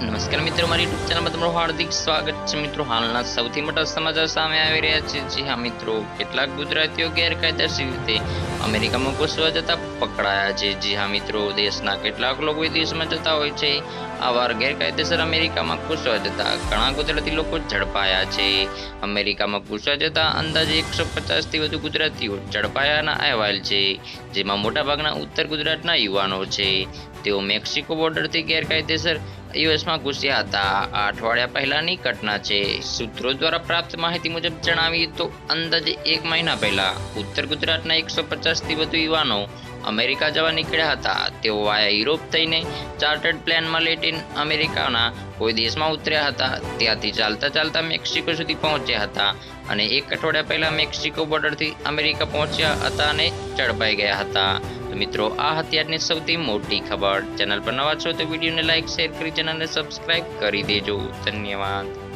નમસ્કાર મિત્રો, મારી યુટ્યુબ ચેનલમાં તમારું હાર્દિક સ્વાગત છે મિત્રો. હાલના સૌથી મોટા સમાચાર સામે આવી રહ્યા છે. જી હા મિત્રો, કેટલાક ગુજરાતીઓ ગેરકાયદેસર રીતે અમેરિકામાં ઘૂસવા જતા પકડાયા છે. જી હા મિત્રો, દેશના કેટલાક લોકો વિદેશમાં જતા હોય છે. આવાર ગેરકાયદેસર અમેરિકામાં ઘૂસવા જતા ઘણા ગુજરાતી લોકો ઝડપાયા છે. અમેરિકામાં ઘૂસવા જતા અંદાજે એકસો પચાસથી વધુ ગુજરાતીઓ ઝડપાયાના અહેવાલ છે. જેમાં મોટાભાગના ઉત્તર ગુજરાતના યુવાનો છે. તેઓ મેક્સિકો બોર્ડરથી ગેરકાયદેસર યુએસમાં ઘૂસ્યા હતા. આ અઠવાડિયા પહેલાની ઘટના છે. સૂત્રો દ્વારા પ્રાપ્ત માહિતી મુજબ જણાવીએ તો અંદાજે એક મહિના પહેલા ઉત્તર ગુજરાતના એકસો પચાસથી વધુ યુવાનો અમેરિકા જવા નીકળ્યા હતા. તેઓ વાયા યુરોપ થઈને ચાર્ટર્ડ પ્લેનમાં લેટિન અમેરિકાના કોઈ દેશમાં ઉતર્યા હતા. ત્યાંથી ચાલતા ચાલતા મેક્સિકો સુધી પહોંચ્યા હતા અને એક અઠવાડિયા પહેલા મેક્સિકો બોર્ડરથી અમેરિકા પહોંચ્યા હતા અને ઝડપાઈ ગયા હતા. તો મિત્રો, આ હત્યારની સૌથી મોટી ખબર. ચેનલ પર નવા છો તો વિડીયોને લાઈક, શેર કરી, ચેનલને સબસ્ક્રાઇબ કરી દેજો. ધન્યવાદ.